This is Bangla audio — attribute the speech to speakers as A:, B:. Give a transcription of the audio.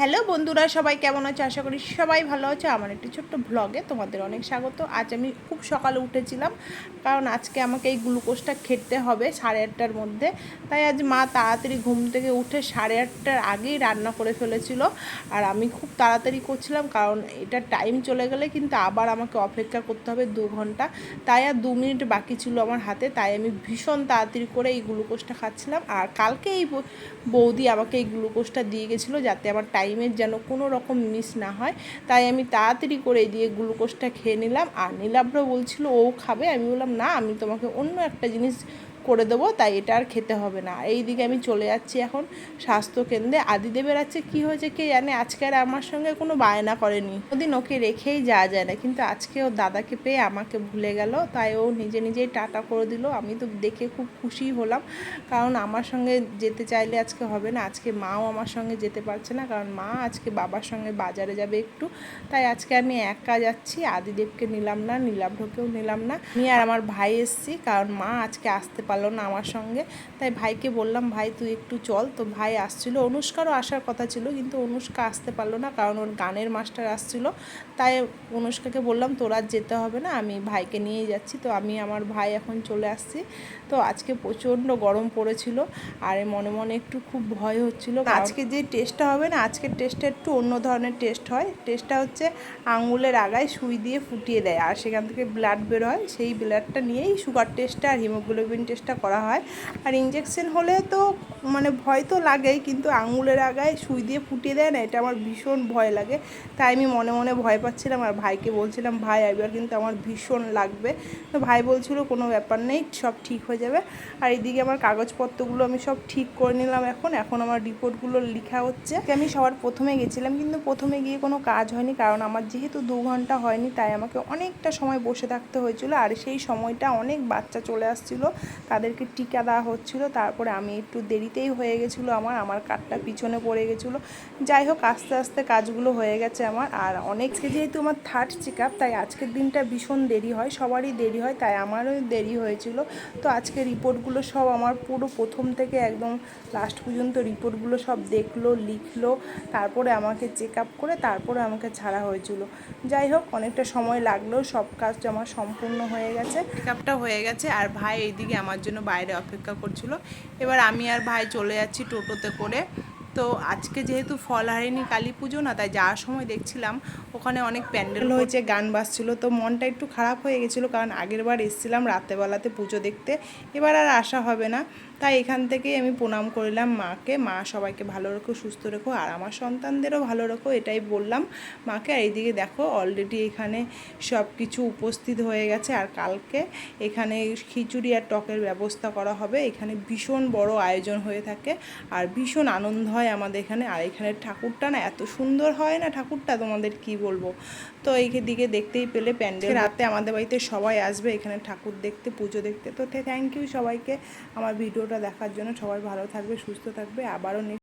A: হ্যালো বন্ধুরা, সবাই কেমন আছে? আশা করি সবাই ভালো আছে। আমার একটি ছোট্ট ব্লগে তোমাদের অনেক স্বাগত। আজ আমি খুব সকালে উঠেছিলাম, কারণ আজকে আমাকে এই গ্লুকোজটা খেতে হবে সাড়ে আটটার মধ্যে। তাই আজ মা তাড়াতাড়ি ঘুম থেকে উঠে সাড়ে আটটার আগেই রান্না করে ফেলেছিল। আর আমি খুব তাড়াতাড়ি করছিলাম, কারণ এটা টাইম চলে গেলে কিন্তু আবার আমাকে অপেক্ষা করতে হবে দু ঘণ্টা। তাই আর দু মিনিট বাকি ছিল আমার হাতে, তাই আমি ভীষণ তাড়াতাড়ি করে এই গ্লুকোজটা খাচ্ছিলাম। আর কালকে এই বৌদি আমাকে এই গ্লুকোজটা দিয়ে গেছিল যাতে আমার টাইমের যেন কোনো রকম মিস না হয়। তাই আমি তাড়াতাড়ি করে দিয়ে গ্লুকোজটা খেয়ে নিলাম। আর নীলাভ্র বলছিল, ও খাবে? আমি বললাম, না, আমি তোমাকে অন্য একটা জিনিস করে দেবো, তাই এটা আর খেতে হবে না। এই দিকে আমি চলে যাচ্ছি এখন স্বাস্থ্য কেন্দ্রে। আদিদেবের আছে কি হয়েছে কে জানে? আজকে আর আমার সঙ্গে কোনো বায়না করেনি। ওদিন ওকে রেখেই যাওয়া যায় না, কিন্তু আজকে ও দাদাকে পেয়ে আমাকে ভুলে গেল, তাই ও নিজে নিজেই টাটা করে দিল। আমি তো দেখে খুব খুশি হলাম, কারণ আমার সঙ্গে যেতে চাইলে আজকে হবে না। আজকে মাও আমার সঙ্গে যেতে পারছে না, কারণ মা আজকে বাবার সঙ্গে বাজারে যাবে একটু। তাই আজকে আমি একা যাচ্ছি, আদিদেবকে নিলাম না নীলাভ্রকেও নিলাম না। নিয়ে আর আমার ভাই এসছি, কারণ মা আজকে আসতে পারল না আমার সঙ্গে। তাই ভাইকে বললাম ভাই তুই একটু চল। তো ভাই আসছিল। অনুষ্কারও আসার কথা ছিল কিন্তু অনুষ্কা আসতে পারল না কারণ ওর গানের মাস্টার আসছিল। তাই অনুষ্কাকে বললাম তোর আর যেতে হবে না আমি ভাইকে নিয়েই যাচ্ছি। তো আমি আমার ভাই এখন চলে আসছি। তো আজকে প্রচণ্ড গরম পড়েছিল আর মনে মনে একটু খুব ভয় হচ্ছিল আজকে যে টেস্টটা হবে না আজকের টেস্টটা একটু অন্য ধরনের টেস্ট হয়। টেস্টটা হচ্ছে আঙুলের আগায় সুই দিয়ে ফুটিয়ে দেয় আর সেখান থেকে ব্লাড বের হয়। সেই ব্লাডটা নিয়েই সুগার টেস্টটা আর হিমোগ্লোবিন টেস্টটা করা হয়। আর ইঞ্জেকশন হলে তো মানে ভয় তো লাগেই, কিন্তু আঙুলের আগায় সুই দিয়ে ফুটিয়ে দেয় না, এটা আমার ভীষণ ভয় লাগে। তাই আমি মনে মনে ভয় পাচ্ছিলাম আর ভাইকে বলছিলাম, ভাই, এবার কিন্তু আমার ভীষণ লাগবে। তো ভাই বলছিল, কোনো ব্যাপার নেই, সব ঠিক হয়ে যাবে। আর এইদিকে আমার কাগজপত্রগুলো আমি সব ঠিক করে নিলাম এখন। এখন আমার রিপোর্টগুলো লেখা হচ্ছে। আমি সবার প্রথমে গেছিলাম, কিন্তু প্রথমে গিয়ে কোনো কাজ হয়নি, কারণ আমার যেহেতু দু ঘণ্টা হয়নি, তাই আমাকে অনেকটা সময় বসে থাকতে হয়েছিল। আর সেই সময়টা অনেক বাচ্চা চলে আসছিল তাদেরকে টিকা দেওয়া হচ্ছিল। তারপরে আমি একটু দেরিতেই হয়ে গেছিল আমার আমার কাঠটা পিছনে পড়ে গেছিল। যাই হোক, আস্তে আস্তে কাজগুলো হয়ে গেছে আমার। আর অনেককে যেহেতু আমার থার্ড চেক আপ তাই আজকের দিনটা ভীষণ দেরি হয়, সবারই দেরি হয়, তাই আমারও দেরি হয়েছিল। তো আজকে রিপোর্টগুলো সব আমার পুরো প্রথম থেকে একদম লাস্ট পর্যন্ত রিপোর্টগুলো সব দেখল, লিখলো, তারপরে আমাকে চেক আপ করে তারপরে আমাকে ছাড়া হয়েছিল। যাই হোক, অনেকটা সময় লাগলেও সব কাজ আমার সম্পূর্ণ হয়ে গেছে। চেক আপটা হয়ে গেছে। আর ভাই, এইদিকে আমার জন্য বাইরে অপেক্ষা করছিল। এবার আমি আর ভাই চলে যাচ্ছি টোটোতে করে। তো আজকে যেহেতু ফল ফলহারিণী কালী পুজো না তাই যাওয়ার সময় দেখছিলাম ওখানে অনেক প্যান্ডেল হয়েছে গান বাজছিল তো মনটা একটু খারাপ হয়ে গেছিল কারণ আগের বার এসেছিলাম রাতেবেলাতে পুজো দেখতে। এবার আর আসা হবে না। তাই এখান থেকেই আমি প্রণাম করলাম মাকে। মা সবাইকে ভালো রেখো, সুস্থ রেখো, আর আমার সন্তানদেরও ভালো রেখো, এটাই বললাম মাকে। আর এইদিকে দেখো অলরেডি এখানে সব কিছু উপস্থিত হয়ে গেছে। আর কালকে এখানে খিচুড়ি আর টকের ব্যবস্থা করা হবে। এখানে ভীষণ বড় আয়োজন হয়ে থাকে। আর ভীষণ আনন্দ হয় আমাদের এখানে। আর এখানে ঠাকুরটা না এত সুন্দর হয় না ঠাকুরটা? তোমাদের কি বলব? তো এই দিকে দেখতেই পেলে প্যান্ডেল। রাতে আমাদের বাড়িতে সবাই আসবে। এখানে ঠাকুর দেখতে, পুজো দেখতে। তো থ্যাংক ইউ সবাইকে। আমার ভিডিওটা দেখার জন্য সবাই ভালো থাকবে সুস্থ থাকবে আবারও